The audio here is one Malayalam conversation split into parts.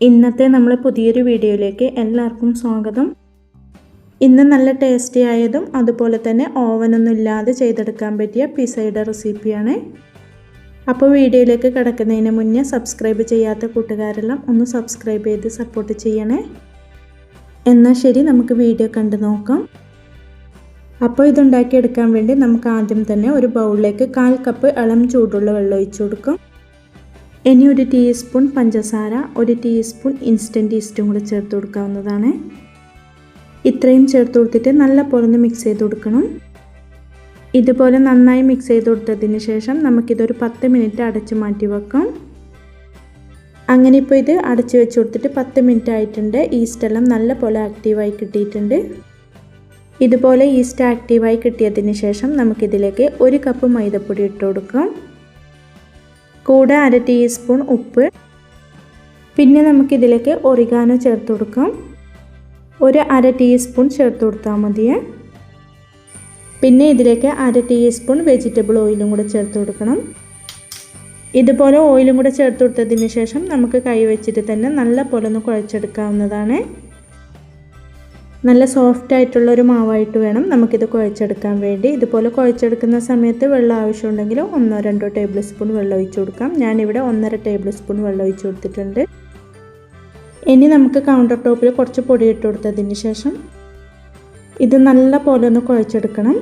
ഇന്നത്തെ നമ്മൾ പുതിയൊരു വീഡിയോയിലേക്ക് എല്ലാവർക്കും സ്വാഗതം. ഇന്ന് നല്ല ടേസ്റ്റി ആയതും അതുപോലെ തന്നെ ഓവനൊന്നും ഇല്ലാതെ ചെയ്തെടുക്കാൻ പറ്റിയ പിസയുടെ റെസിപ്പിയാണ്. അപ്പോൾ വീഡിയോയിലേക്ക് കിടക്കുന്നതിന് മുന്നേ സബ്സ്ക്രൈബ് ചെയ്യാത്ത കൂട്ടുകാരെല്ലാം ഒന്ന് സബ്സ്ക്രൈബ് ചെയ്ത് സപ്പോർട്ട് ചെയ്യണേ. എന്നാൽ ശരി നമുക്ക് വീഡിയോ കണ്ടു നോക്കാം. അപ്പോൾ ഇതുണ്ടാക്കിയെടുക്കാൻ വേണ്ടി നമുക്ക് ആദ്യം തന്നെ ഒരു ബൗളിലേക്ക് കാൽ കപ്പ് ഇളം ചൂടുള്ള വെള്ളം ഒഴിച്ചു കൊടുക്കാം. ഇനി ഒരു ടീസ്പൂൺ പഞ്ചസാര ഒരു ടീസ്പൂൺ ഇൻസ്റ്റന്റ് ഈസ്റ്റും കൂടെ ചേർത്ത് കൊടുക്കാവുന്നതാണ്. ഇത്രയും ചേർത്ത് കൊടുത്തിട്ട് നല്ല പോലെ ഒന്ന് മിക്സ് ചെയ്ത് കൊടുക്കണം. ഇതുപോലെ നന്നായി മിക്സ് ചെയ്ത് കൊടുത്തതിന് ശേഷം നമുക്കിതൊരു പത്ത് മിനിറ്റ് അടച്ച് മാറ്റി വെക്കാം. അങ്ങനെ ഇപ്പോൾ ഇത് അടച്ച് വെച്ച് കൊടുത്തിട്ട് പത്ത് മിനിറ്റ് ആയിട്ടുണ്ട്. ഈസ്റ്റെല്ലാം നല്ല പോലെ ആക്റ്റീവായി കിട്ടിയിട്ടുണ്ട്. ഇതുപോലെ ഈസ്റ്റ് ആക്റ്റീവായി കിട്ടിയതിന് ശേഷം നമുക്കിതിലേക്ക് ഒരു കപ്പ് മൈദപ്പൊടി ഇട്ട് കൊടുക്കാം. കൂടെ അര ടീസ്പൂൺ ഉപ്പ്. പിന്നെ നമുക്കിതിലേക്ക് ഒറിഗാനോ ചേർത്ത് കൊടുക്കാം. ഒരു അര ടീസ്പൂൺ ചേർത്ത് കൊടുത്താൽ മതിയേ. പിന്നെ ഇതിലേക്ക് അര ടീസ്പൂൺ വെജിറ്റബിൾ ഓയിലും കൂടെ ചേർത്ത് കൊടുക്കണം. ഇതുപോലെ ഓയിലും കൂടെ ചേർത്ത് കൊടുത്തതിന് ശേഷം നമുക്ക് കൈ വെച്ചിട്ട് തന്നെ നല്ല പോലെ ഒന്ന് കുഴച്ചെടുക്കാവുന്നതാണ്. നല്ല സോഫ്റ്റ് ആയിട്ടുള്ള ഒരു മാവായിട്ട് വേണം നമുക്കിത് കുഴച്ചെടുക്കാൻ വേണ്ടി. ഇതുപോലെ കുഴച്ചെടുക്കുന്ന സമയത്ത് വെള്ളം ആവശ്യമുണ്ടെങ്കിൽ ഒന്നോ രണ്ടോ ടേബിൾ സ്പൂൺ വെള്ളം ഒഴിച്ചു കൊടുക്കാം. ഞാനിവിടെ ഒന്നര ടേബിൾ സ്പൂൺ വെള്ളം ഒഴിച്ചു കൊടുത്തിട്ടുണ്ട്. ഇനി നമുക്ക് കൗണ്ടർ ടോപ്പിൽ കുറച്ച് പൊടി ഇട്ട് കൊടുത്തതിന് ശേഷം ഇത് നല്ല പോലെ ഒന്ന് കുഴച്ചെടുക്കണം.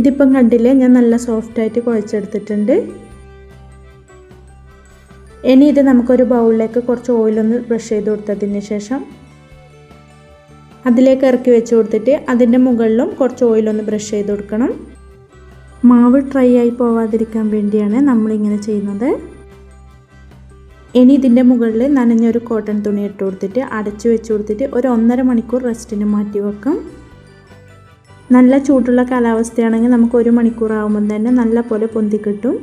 ഇതിപ്പം കണ്ടില്ലേ ഞാൻ നല്ല സോഫ്റ്റായിട്ട് കുഴച്ചെടുത്തിട്ടുണ്ട്. ഇനി ഇത് നമുക്കൊരു ബൗളിലേക്ക് കുറച്ച് ഓയിലൊന്ന് ബ്രഷ് ചെയ്ത് കൊടുത്തതിന് ശേഷം അതിലേക്ക് ഇറക്കി വെച്ച് കൊടുത്തിട്ട് അതിന്റെ മുകളിലും കുറച്ച് ഓയിലൊന്ന് ബ്രഷ് ചെയ്ത് കൊടുക്കണം. മാവ് ഡ്രൈ ആയി പോവാതിരിക്കാൻ വേണ്ടിയാണ് നമ്മളിങ്ങനെ ചെയ്യുന്നത്. ഇനി ഇതിന്റെ മുകളിൽ നനഞ്ഞൊരു കോട്ടൺ തുണി ഇട്ട് കൊടുത്തിട്ട് അടച്ചു വെച്ച് കൊടുത്തിട്ട് ഒരു ഒന്നര മണിക്കൂർ റെസ്റ്റിന് മാറ്റി വെക്കും. നല്ല ചൂടുള്ള കാലാവസ്ഥയാണെങ്കിൽ നമുക്ക് ഒരു മണിക്കൂർ തന്നെ നല്ല പോലെ പൊന്തി കിട്ടും.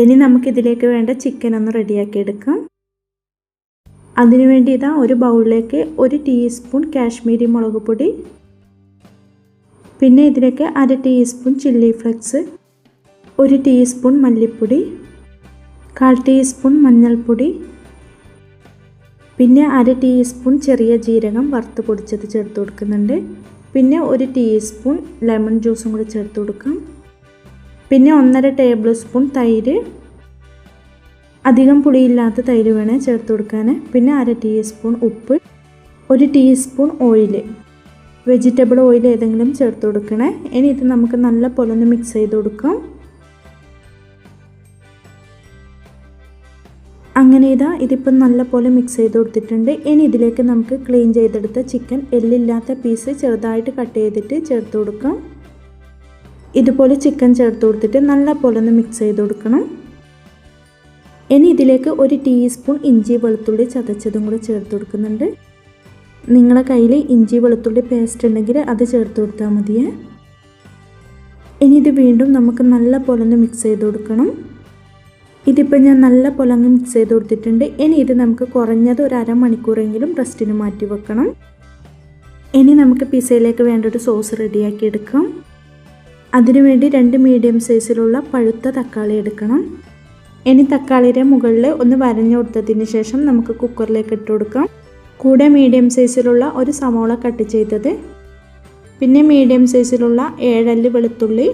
ഇനി നമുക്കിതിലേക്ക് വേണ്ട ചിക്കൻ ഒന്ന് റെഡിയാക്കി എടുക്കാം. അതിനുവേണ്ടി ഇതാ ഒരു ബൗളിലേക്ക് ഒരു ടീസ്പൂൺ കാശ്മീരി മുളക് പൊടി പിന്നെ ഇതിലേക്ക് അര ടീസ്പൂൺ ചില്ലി ഫ്ലെക്സ് ഒരു ടീസ്പൂൺ മല്ലിപ്പൊടി കാൽ ടീസ്പൂൺ മഞ്ഞൾപ്പൊടി പിന്നെ അര ടീസ്പൂൺ ചെറിയ ജീരകം വറുത്ത് പൊടിച്ചത് ചേർത്ത് കൊടുക്കുന്നുണ്ട്. പിന്നെ ഒരു ടീസ്പൂൺ ലെമൺ ജ്യൂസും കൂടി ചേർത്ത് കൊടുക്കാം. പിന്നെ ഒന്നര ടേബിൾ സ്പൂൺ തൈര് അധികം പുളിയില്ലാത്ത തൈര് വേണേൽ ചേർത്ത് കൊടുക്കാൻ പിന്നെ അര ടീസ്പൂൺ ഉപ്പ് ഒരു ടീസ്പൂൺ ഓയിൽ വെജിറ്റബിൾ ഓയിൽ ഏതെങ്കിലും ചേർത്ത് കൊടുക്കണേ. ഇനി ഇത് നമുക്ക് നല്ല പോലെ ഒന്ന് മിക്സ് ചെയ്ത് കൊടുക്കാം. അങ്ങനെ ഇതാ ഇതിപ്പം നല്ല പോലെ മിക്സ് ചെയ്ത് കൊടുത്തിട്ടുണ്ട്. ഇനി ഇതിലേക്ക് നമുക്ക് ക്ലീൻ ചെയ്തെടുത്ത ചിക്കൻ എല്ലില്ലാത്ത പീസ് ചെറുതായിട്ട് കട്ട് ചെയ്തിട്ട് ചേർത്ത് കൊടുക്കാം. ഇതുപോലെ ചിക്കൻ ചേർത്ത് കൊടുത്തിട്ട് നല്ല പോലെ ഒന്ന് മിക്സ് ചെയ്ത് കൊടുക്കണം. ഇനി ഇതിലേക്ക് ഒരു ടീസ്പൂൺ ഇഞ്ചി വെളുത്തുള്ളി ചതച്ചതും കൂടെ ചേർത്ത് കൊടുക്കുന്നുണ്ട്. നിങ്ങളുടെ കയ്യിൽ ഇഞ്ചി വെളുത്തുള്ളി പേസ്റ്റ് ഉണ്ടെങ്കിൽ അത് ചേർത്ത് കൊടുത്താൽ മതിയേ. ഇനി ഇത് വീണ്ടും നമുക്ക് നല്ല പോലെ ഒന്ന് മിക്സ് ചെയ്ത് കൊടുക്കണം. ഇതിപ്പോൾ ഞാൻ നല്ല പോലെ അങ്ങ് മിക്സ് ചെയ്ത് കൊടുത്തിട്ടുണ്ട്. ഇനി ഇത് നമുക്ക് കുറഞ്ഞത് ഒരു അരമണിക്കൂറെങ്കിലും റെസ്റ്റിന് മാറ്റി വെക്കണം. ഇനി നമുക്ക് പിസയിലേക്ക് വേണ്ട ഒരു സോസ് റെഡിയാക്കി എടുക്കാം. അതിനുവേണ്ടി രണ്ട് മീഡിയം സൈസിലുള്ള പഴുത്ത തക്കാളി എടുക്കണം. ഇനി തക്കാളിയുടെ മുകളിൽ ഒന്ന് വരഞ്ഞു കൊടുത്തതിന് ശേഷം നമുക്ക് കുക്കറിലേക്ക് ഇട്ട് കൊടുക്കാം. കൂടെ മീഡിയം സൈസിലുള്ള ഒരു സവോള കട്ട് ചെയ്തത്. പിന്നെ മീഡിയം സൈസിലുള്ള ഏഴല്ലി വെളുത്തുള്ളി.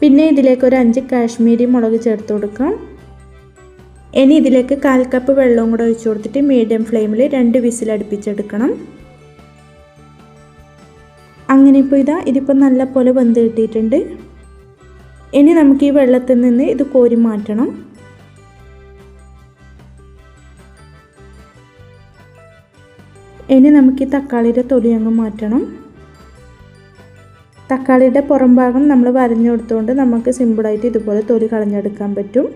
പിന്നെ ഇതിലേക്ക് ഒരു അഞ്ച് കാശ്മീരി മുളക് ചേർത്ത് കൊടുക്കാം. ഇനി ഇതിലേക്ക് കാൽ കപ്പ് വെള്ളവും കൂടെ ഒഴിച്ചു കൊടുത്തിട്ട് മീഡിയം ഫ്ലെയിമിൽ രണ്ട് വിസിൽ അടുപ്പിച്ചെടുക്കണം. അങ്ങനെ ഇപ്പോൾ ഇതാ ഇതിപ്പോൾ നല്ല പോലെ വെന്ത് കിട്ടിയിട്ടുണ്ട്. ഇനി നമുക്ക് ഈ വെള്ളത്തിൽ നിന്ന് ഇത് കോരി മാറ്റണം. ഇനി നമുക്ക് ഈ തക്കാളിയുടെ തൊലി അങ്ങ് മാറ്റണം. തക്കാളിയുടെ പുറം ഭാഗം നമ്മൾ വരഞ്ഞു കൊടുത്തുകൊണ്ട് നമുക്ക് സിമ്പിളായിട്ട് ഇതുപോലെ തൊലി കളഞ്ഞെടുക്കാൻ പറ്റും.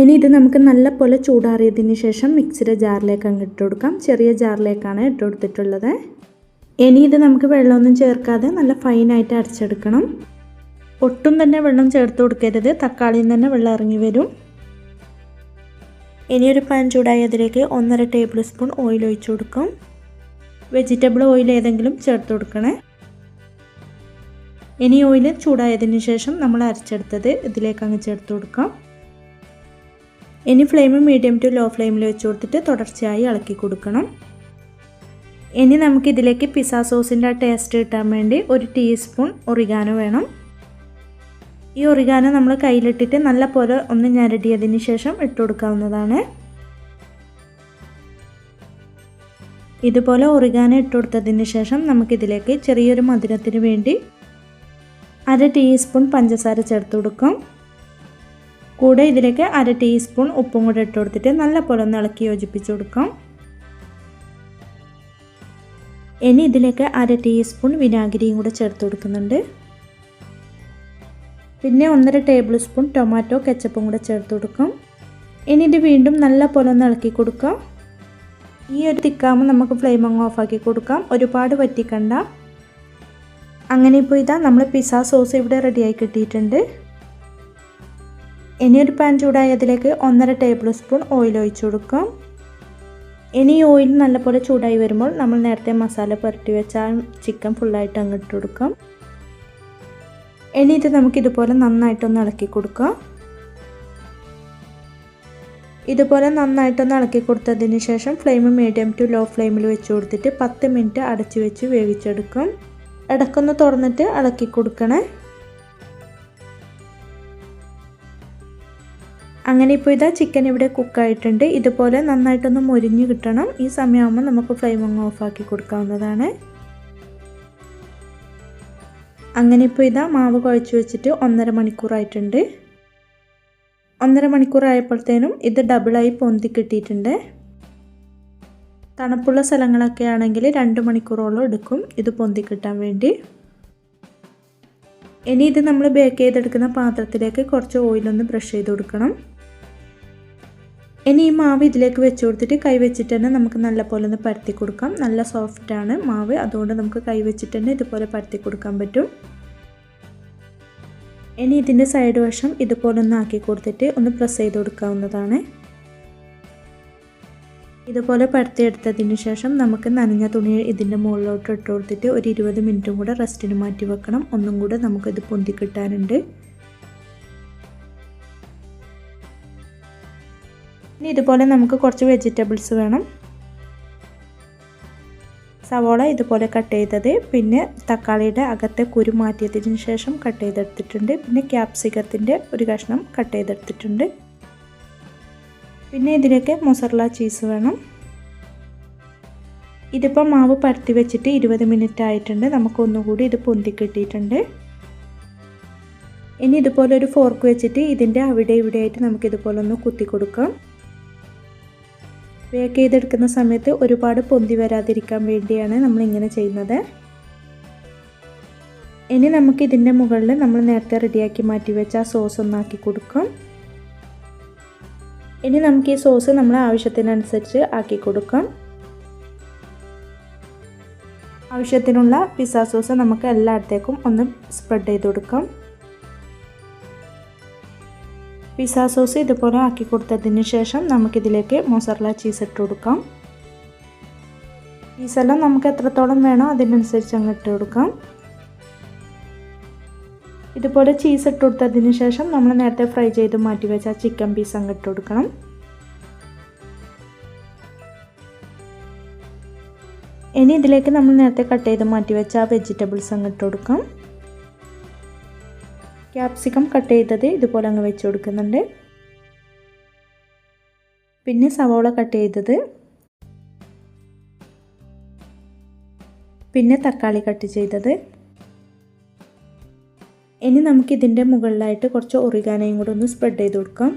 ഇനി ഇത് നമുക്ക് നല്ല പോലെ ചൂടാറിയതിന് ശേഷം മിക്സിയുടെ ജാറിലേക്ക് അങ്ങ് ഇട്ട് കൊടുക്കാം. ചെറിയ ജാറിലേക്കാണ് ഇട്ട് കൊടുത്തിട്ടുള്ളത്. ഇനി ഇത് നമുക്ക് വെള്ളമൊന്നും ചേർക്കാതെ നല്ല ഫൈനായിട്ട് അരച്ചെടുക്കണം. ഒട്ടും തന്നെ വെള്ളം ചേർത്ത് കൊടുക്കരുത്. തക്കാളിയിൽ തന്നെ വെള്ളം ഇറങ്ങി വരും. ഇനി ഒരു പാൻ ചൂടായി അതിലേക്ക് ഒന്നര ടേബിൾ സ്പൂൺ ഓയിൽ ഒഴിച്ചു കൊടുക്കും. വെജിറ്റബിൾ ഓയിൽ ഏതെങ്കിലും ചേർത്ത് കൊടുക്കണേ. ഇനി ഓയിൽ ചൂടായതിനു ശേഷം നമ്മൾ അരച്ചെടുത്തത് ഇതിലേക്ക് അങ്ങ് ചേർത്ത് കൊടുക്കാം. ഇനി ഫ്ലെയിം മീഡിയം ടു ലോ ഫ്ലെയിമിൽ വെച്ച് കൊടുത്തിട്ട് തുടർച്ചയായി ഇളക്കി കൊടുക്കണം. ഇനി നമുക്ക് ഇതിലേക്ക് പിസ്സ സോസിന്റെ ടേസ്റ്റ് കിട്ടാൻ വേണ്ടി ഒരു ടീസ്പൂൺ ഒറിഗാനോ വേണം. ഈ ഒറിഗാനോ നമ്മൾ കയ്യിലിട്ടിട്ട് നല്ല പോലെ ഒന്ന് ഞരടിയതിന് ശേഷം ഇട്ട് കൊടുക്കാവുന്നതാണ്. ഇതുപോലെ ഒറിഗാനോ ഇട്ട് കൊടുത്തതിന് ശേഷം നമുക്കിതിലേക്ക് ചെറിയൊരു മധുരത്തിന് വേണ്ടി അര ടീസ്പൂൺ പഞ്ചസാര ചേർത്ത് കൊടുക്കും. കൂടെ ഇതിലേക്ക് അര ടീസ്പൂൺ ഉപ്പും കൂടെ ഇട്ട് കൊടുത്തിട്ട് നല്ല പോലെ ഒന്ന് ഇളക്കി യോജിപ്പിച്ച് കൊടുക്കാം. ഇനി ഇതിലേക്ക് അര ടീസ്പൂൺ വിനാഗിരിയും കൂടെ ചേർത്ത് കൊടുക്കുന്നുണ്ട്. പിന്നെ ഒന്നര ടേബിൾ സ്പൂൺ ടൊമാറ്റോ കെച്ചപ്പും കൂടെ ചേർത്ത് കൊടുക്കും. ഇനി ഇത് വീണ്ടും നല്ല പോലെ ഒന്ന് ഇളക്കി കൊടുക്കാം. ഈ ഒരു തിക്കാകുമ്പോൾ നമുക്ക് ഫ്ലെയിം അങ്ങ് ഓഫാക്കി കൊടുക്കാം. ഒരുപാട് വറ്റിക്കണ്ട. അങ്ങനെ ഇപ്പോൾ ഇതാ നമ്മൾ പിസ്സ സോസ് ഇവിടെ റെഡിയായി കിട്ടിയിട്ടുണ്ട്. ഇനി ഒരു പാൻ ചൂടായതിലേക്ക് ഒന്നര ടേബിൾ സ്പൂൺ ഓയിൽ ഒഴിച്ചു കൊടുക്കാം. ഇനി ഓയിൽ നല്ലപോലെ ചൂടായി വരുമ്പോൾ നമ്മൾ നേരത്തെ മസാല പുരട്ടി വെച്ച ചിക്കൻ ഫുള്ളായിട്ട് അങ്ങ് ഇട്ട് കൊടുക്കാം. ഇനി ഇത് നമുക്ക് ഇതുപോലെ നന്നായിട്ടൊന്ന് ഇളക്കി കൊടുക്കാം. ഇതുപോലെ നന്നായിട്ടൊന്ന് ഇളക്കി കൊടുത്തതിന് ശേഷം ഫ്ലെയിം മീഡിയം ടു ലോ ഫ്ലെയിമിൽ വെച്ച് കൊടുത്തിട്ട് പത്ത് മിനിറ്റ് അടച്ചു വെച്ച് വേവിച്ചെടുക്കും. ഇടക്കൊന്ന് തുറന്നിട്ട് ഇളക്കി കൊടുക്കണേ. അങ്ങനെ ഇപ്പോൾ ഇതാ ചിക്കൻ ഇവിടെ കുക്കായിട്ടുണ്ട് ഇതുപോലെ നന്നായിട്ടൊന്ന് മൊരിഞ്ഞ് കിട്ടണം. ഈ സമയമാകുമ്പോൾ നമുക്ക് ഫ്ലെയിം അങ്ങ് ഓഫാക്കി കൊടുക്കാവുന്നതാണ്. അങ്ങനെ ഇപ്പോൾ ഇതാ മാവ് കുഴച്ച് വെച്ചിട്ട് ഒന്നര മണിക്കൂറായിട്ടുണ്ട് ഒന്നര മണിക്കൂറായപ്പോഴത്തേനും ഇത് ഡബിളായി പൊന്തി കിട്ടിയിട്ടുണ്ട്. തണുപ്പുള്ള സ്ഥലങ്ങളൊക്കെ ആണെങ്കിൽ രണ്ട് മണിക്കൂറോളം എടുക്കും ഇത് പൊന്തി കിട്ടാൻ വേണ്ടി. ഇനി ഇത് നമ്മൾ ബേക്ക് ചെയ്തെടുക്കുന്ന പാത്രത്തിലേക്ക് കുറച്ച് ഓയിലൊന്ന് ബ്രഷ് ചെയ്ത് കൊടുക്കണം. ഇനി ഈ മാവ് ഇതിലേക്ക് വെച്ച് കൊടുത്തിട്ട് കൈ വെച്ചിട്ട് തന്നെ നമുക്ക് നല്ലപോലെ ഒന്ന് പരത്തി കൊടുക്കാം. നല്ല സോഫ്റ്റാണ് മാവ്. അതുകൊണ്ട് നമുക്ക് കൈ വെച്ചിട്ട് തന്നെ ഇതുപോലെ പരത്തി കൊടുക്കാൻ പറ്റും. ഇനി ഇതിന്റെ സൈഡ് വശം ഇതുപോലെ ഒന്ന് ആക്കി കൊടുത്തിട്ട് ഒന്ന് പ്രസ് ചെയ്ത് കൊടുക്കാവുന്നതാണ്. ഇതുപോലെ പരത്തിയെടുത്തതിന് ശേഷം നമുക്ക് നനഞ്ഞ തുണി ഇതിന്റെ മുകളിലോട്ട് ഇട്ട് കൊടുത്തിട്ട് ഒരു ഇരുപത് മിനിറ്റും കൂടെ റെസ്റ്റിന് മാറ്റി വെക്കണം. ഒന്നും കൂടെ നമുക്കിത് പൊന്തി കിട്ടാനുണ്ട്. ഇനി ഇതുപോലെ നമുക്ക് കുറച്ച് വെജിറ്റബിൾസ് വേണം. സവോള ഇതുപോലെ കട്ട് ചെയ്തത്. പിന്നെ തക്കാളിയുടെ അകത്തെ കുരു മാറ്റിയതിന് ശേഷം കട്ട് ചെയ്തെടുത്തിട്ടുണ്ട്. പിന്നെ ക്യാപ്സിക്കത്തിന്റെ ഒരു കഷ്ണം കട്ട് ചെയ്തെടുത്തിട്ടുണ്ട്. പിന്നെ ഇതിലേക്ക് മൊസറല ചീസ് വേണം. ഇതിപ്പോൾ മാവ് പരത്തി വെച്ചിട്ട് ഇരുപത് മിനിറ്റ് ആയിട്ടുണ്ട്. നമുക്ക് ഒന്നുകൂടി ഇത് പൊന്തി കിട്ടിയിട്ടുണ്ട്. ഇനി ഇതുപോലെ ഒരു ഫോർക്ക് വെച്ചിട്ട് ഇതിന്റെ അവിടെ ഇവിടെ ആയിട്ട് നമുക്ക് ഇതുപോലെ ഒന്ന് കുത്തി കൊടുക്കാം. ബേക്ക് ചെയ്തെടുക്കുന്ന സമയത്ത് ഒരുപാട് പൊന്തി വരാതിരിക്കാൻ വേണ്ടിയാണ് നമ്മൾ ഇങ്ങനെ ചെയ്യുന്നത്. ഇനി നമുക്ക് ഇതിന്റെ മുകളിൽ നമ്മൾ നേരത്തെ റെഡിയാക്കി മാറ്റി വെച്ച ആ സോസ് ഒന്നാക്കി കൊടുക്കും. ഇനി നമുക്ക് ഈ സോസ് നമ്മൾ ആവശ്യത്തിനനുസരിച്ച് ആക്കി കൊടുക്കാം. ആവശ്യത്തിനുള്ള പിസ്സ സോസ് നമുക്ക് എല്ലായിടത്തേക്കും ഒന്ന് സ്പ്രെഡ് ചെയ്ത് കൊടുക്കാം. പിസ്സ സോസ് ഇതുപോലെ ആക്കി കൊടുത്തതിന് ശേഷം നമുക്കിതിലേക്ക് മൊസറല ചീസ് ഇട്ട് കൊടുക്കാം. ചീസെല്ലാം നമുക്ക് എത്രത്തോളം വേണോ അതിനനുസരിച്ച് അങ്ങ് ഇട്ട് കൊടുക്കാം. ഇതുപോലെ ചീസ് ഇട്ട് കൊടുത്തതിന് ശേഷം നമ്മൾ നേരത്തെ ഫ്രൈ ചെയ്ത് മാറ്റി വെച്ച ചിക്കൻ പീസ് അങ്ങ് ഇട്ട് കൊടുക്കണം. ഇനി ഇതിലേക്ക് നമ്മൾ നേരത്തെ കട്ട് ചെയ്ത് മാറ്റി വെച്ച വെജിറ്റബിൾസ് അങ്ങ് ഇട്ട് കൊടുക്കാം. ക്യാപ്സിക്കം കട്ട് ചെയ്തത് ഇതുപോലെ അങ്ങ് വെച്ച് കൊടുക്കുന്നുണ്ട്. പിന്നെ സവോള കട്ട് ചെയ്തത് പിന്നെ തക്കാളി കട്ട് ചെയ്തത്. ഇനി നമുക്ക് ഇതിന്റെ മുകളിലായിട്ട് കുറച്ച് ഒറിഗാനയും കൂടെ ഒന്ന് സ്പ്രെഡ് ചെയ്ത് കൊടുക്കാം.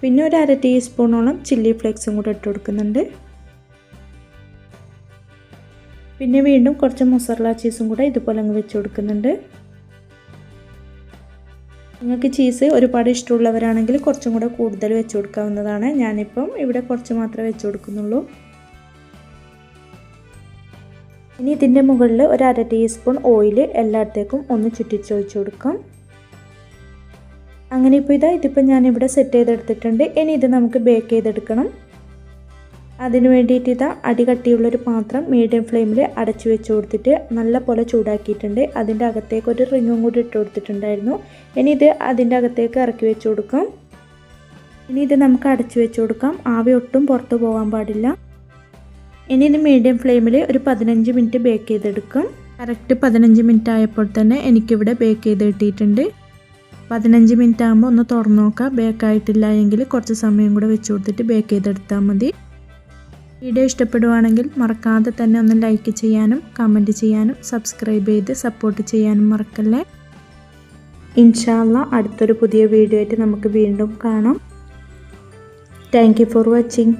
പിന്നെ ഒരു അര ടീസ്പൂണോളം ചില്ലി ഫ്ലേക്സും കൂടെ ഇട്ട് കൊടുക്കുന്നുണ്ട്. പിന്നെ വീണ്ടും കുറച്ച് മൊസറല ചീസും കൂടെ ഇതുപോലെ അങ്ങ് വെച്ച് കൊടുക്കുന്നുണ്ട്. നിങ്ങൾക്ക് ചീസ് ഒരുപാട് ഇഷ്ടമുള്ളവരാണെങ്കിൽ കുറച്ചും കൂടെ കൂടുതൽ വെച്ച് കൊടുക്കാവുന്നതാണ്. ഞാനിപ്പം ഇവിടെ കുറച്ച് മാത്രമേ വെച്ച് കൊടുക്കുന്നുള്ളൂ. ഇനി ഇതിന്റെ മുകളിൽ ഒരു അര ടീസ്പൂൺ ഓയിൽ എല്ലായിടത്തേക്കും ഒന്ന് ചുറ്റിച്ചൊഴിച്ച് കൊടുക്കാം. അങ്ങനെ ഇപ്പോൾ ഇതാ ഇതിപ്പോൾ ഞാനിവിടെ സെറ്റ് ചെയ്തെടുത്തിട്ടുണ്ട്. ഇനി ഇത് നമുക്ക് ബേക്ക് ചെയ്തെടുക്കണം. അതിന് വേണ്ടിയിട്ട് ഇതാ അടികട്ടിയുള്ളൊരു പാത്രം മീഡിയം ഫ്ലെയിമിൽ അടച്ചു വെച്ച് കൊടുത്തിട്ട് നല്ല പോലെ ചൂടാക്കിയിട്ടുണ്ട്. അതിന്റെ അകത്തേക്ക് ഒരു റിങ്ങും കൂടി ഇട്ട് കൊടുത്തിട്ടുണ്ടായിരുന്നു. ഇനി ഇത് അതിന്റെ അകത്തേക്ക് ഇറക്കി വെച്ച് കൊടുക്കാം. ഇനി ഇത് നമുക്ക് അടച്ചു വെച്ച് കൊടുക്കാം. ആവി ഒട്ടും പുറത്തു പോകാൻ പാടില്ല. ഇനി ഇത് മീഡിയം ഫ്ലെയിമിൽ ഒരു പതിനഞ്ച് മിനിറ്റ് ബേക്ക് ചെയ്തെടുക്കും. കറക്റ്റ് പതിനഞ്ച് മിനിറ്റ് ആയപ്പോൾ തന്നെ എനിക്കിവിടെ ബേക്ക് ചെയ്ത് കിട്ടിയിട്ടുണ്ട്. പതിനഞ്ച് മിനിറ്റ് ആകുമ്പോൾ ഒന്ന് തുറന്നു നോക്കാം. ബേക്ക് ആയിട്ടില്ല എങ്കിൽ കുറച്ച് സമയം കൂടെ വെച്ച് കൊടുത്തിട്ട് ബേക്ക് ചെയ്തെടുത്താൽ മതി. വീഡിയോ ഇഷ്ടപ്പെടുവാണെങ്കിൽ മറക്കാതെ തന്നെ ഒന്ന് ലൈക്ക് ചെയ്യാനും കമന്റ് ചെയ്യാനും സബ്സ്ക്രൈബ് ചെയ്ത് സപ്പോർട്ട് ചെയ്യാനും മറക്കല്ലേ? ഇൻഷാല്ല അടുത്തൊരു പുതിയ വീഡിയോ ആയിട്ട് നമുക്ക് വീണ്ടും കാണാം. Thank for watching